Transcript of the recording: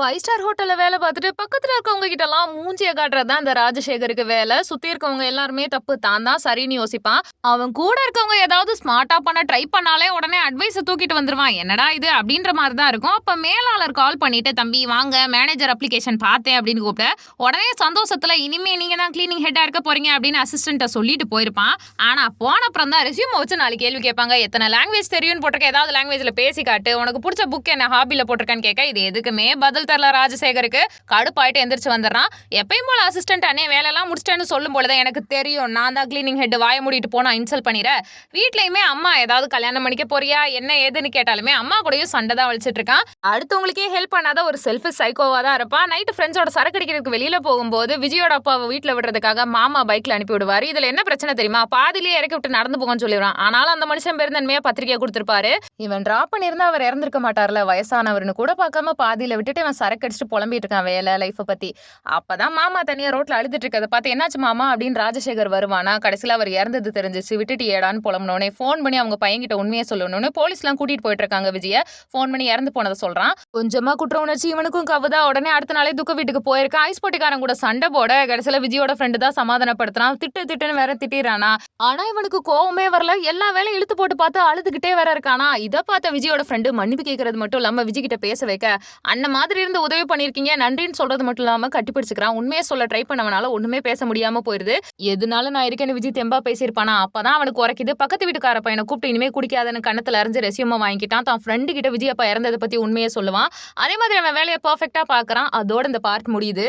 Five star ஹோட்டலில் வேலை பார்த்துட்டு பக்கத்தில் இருக்கவங்க கிட்டலாம் மூஞ்சியை காட்டுறது தான் இந்த ராஜசேகருக்கு வேலை. சுற்றி இருக்கவங்க எல்லாருமே தப்பு. தான் தான் சரின்னு யோசிப்பான். அவன் கூட இருக்கவங்க ஏதாவது ஸ்மார்ட்டாக பண்ண ட்ரை பண்ணாலே உடனே அட்வைஸை தூக்கிட்டு வந்துருவான். என்னடா இது அப்படின்ற மாதிரி தான் இருக்கும். அப்போ மேலாளர் கால் பண்ணிட்டு தம்பி வாங்க மேனேஜர் அப்ளிகேஷன் பார்த்தேன் அப்படின்னு கூப்பிட்டு உடனே சந்தோஷத்தில் இனிமே நீங்கள் தான் கிளீனிங் ஹெட்டாக இருக்க போறீங்க அப்படின்னு அசிஸ்டண்ட்டை சொல்லிட்டு போயிருப்பான். ஆனால் போன அப்புறம் தான் ரெசியூம் வச்சு நாலு கேள்வி கேட்பாங்க. எத்தனை லாங்குவேஜ் தெரியும்னு போட்டிருக்க ஏதாவது லாங்குவேஜில் பேசி காட்டு. உனக்கு பிடிச்ச புக் என்ன ஹாபியில் போட்டிருக்கேன்னு கேட்க இது எதுக்குமே பதில் தெரில ராஜசேகருக்கு. கடுப்பாயிட்டு எந்திரிச்சு வந்துடுறான். எப்பயும் போல அசிஸ்டன்ட் அண்ணே வேலையெல்லாம் முடிச்சிட்டேன்னு சொல்லும் பொழுது எனக்கு தெரியும். நான் தான் கிளீனிங் ஹெட் வாய மூடிட்டு போனா இன்சல்ட் பண்ணிடுறேன் வீட்லையுமே அம்மா ஏதாவது கல்யாணம் பண்ணிக்க போறியா? என்ன ஏதுன்னு கேட்டாலுமே அம்மா கூடயும் சண்டை தான் வலிச்சிட்டு இருக்கான். அடுத்தவங்களுக்கே ஹெல்ப் பண்ணாத ஒரு செல்ஃப் சைக்கோவா தான் இருப்பான். நைட்டு ஃப்ரெண்ட்ஸோட சரக்கு அடிக்கிறதுக்கு வெளியில போகும்போது விஜயோட அப்பாவை வீட்டில் விடுறதுக்காக மாமா பைக்ல அனுப்பி விடுவார். இதுல என்ன பிரச்சனை தெரியுமா? பாதிலேயே இறக்கி விட்டு நடந்து போகணும்னு சொல்லிடுவான் ஆனாலும் அந்த மனுஷன் பெருந்தன்மையாக பத்திரிக்கை கொடுத்துருப்பாரு. இவன் ட்ராப் பண்ணியிருந்தா அவர் இறந்திருக்க மாட்டார்ல. வயசானவர்னு கூட பார்க்காம பாதியில் விட்டுட்டு இவன் சரக்கு அடிச்சுட்டு புலம்பிட்டு இருக்கான் வேலை லைஃப்பை பத்தி. அப்பதான் மாமா தனியா ரோட்ல அழுதுட்டு இருக்கதை பார்த்து என்னாச்சு மாமா? அப்படின்னு ராஜசேகர் வருவானா? கடைசியில் அவர் இறந்தது தெரிஞ்சிச்சு. விட்டுட்டு ஏடான்னு புலம்புனோடனே ஃபோன் பண்ணி அவங்க பையன்கிட்ட உண்மையை சொல்லணும்னு போலீஸ்லாம் கூட்டிட்டு போயிட்டு இருக்காங்க விஜய. ஃபோன் பண்ணி இறந்து போனதை சொல்றான். கொஞ்சமா குற்ற உணர்ச்சி இவனுக்கும் கவுதா. உடனே அடுத்த நாளே துக்க வீட்டுக்கு போயிருக்கான். ஐஸ் போட்டிக்காரன் கூட சண்டை போட கடைசியில விஜயோட ஃப்ரெண்டு தான் சமாதானப்படுத்துறான். திட்டு திட்டுன்னு வேற திட்டிடுறானா. ஆனா இவனுக்கு கோவமே வரல. எல்லா வேலையும் இழுத்து போட்டு பார்த்து அழுதுகிட்டே வேற இருக்கானா? இதை பார்த்த விஜயோட ஃப்ரெண்டு மன்னிப்பு கேட்கறது மட்டும் இல்லாம விஜய் கிட்ட பேச வைக்க அண்ணன் மாதிரி இருந்து உதவி பண்ணிருக்கீங்க. நன்றின்னு சொல்றது மட்டும் இல்லாம கட்டிப்பிடிச்சுக்கிறான். உண்மையை சொல்ல ட்ரை பண்ணவனால ஒண்ணுமே பேச முடியாம போயிருது. எதுனால நான் இருக்கேன்னு விஜய் தெம்பா பேசியிருப்பானா? அப்பதான் அவனுக்கு உரைக்குது பக்கத்து வீட்டுக்கார பையனை கூப்பிட்டு இனிமே குடிக்காதன்னு கண்ணத்துல அறிஞ்சு ரெசியூமா வாங்கிட்டான் தான் ஃப்ரெண்டு கிட்ட விஜய் அப்பா இறந்ததை பத்தி உண்மையை சொல்லுவான். அதே மாதிரி அவன் வேலையை பர்ஃபெக்டா பாக்குறான் அதோட இந்த பார்ட் முடியுது.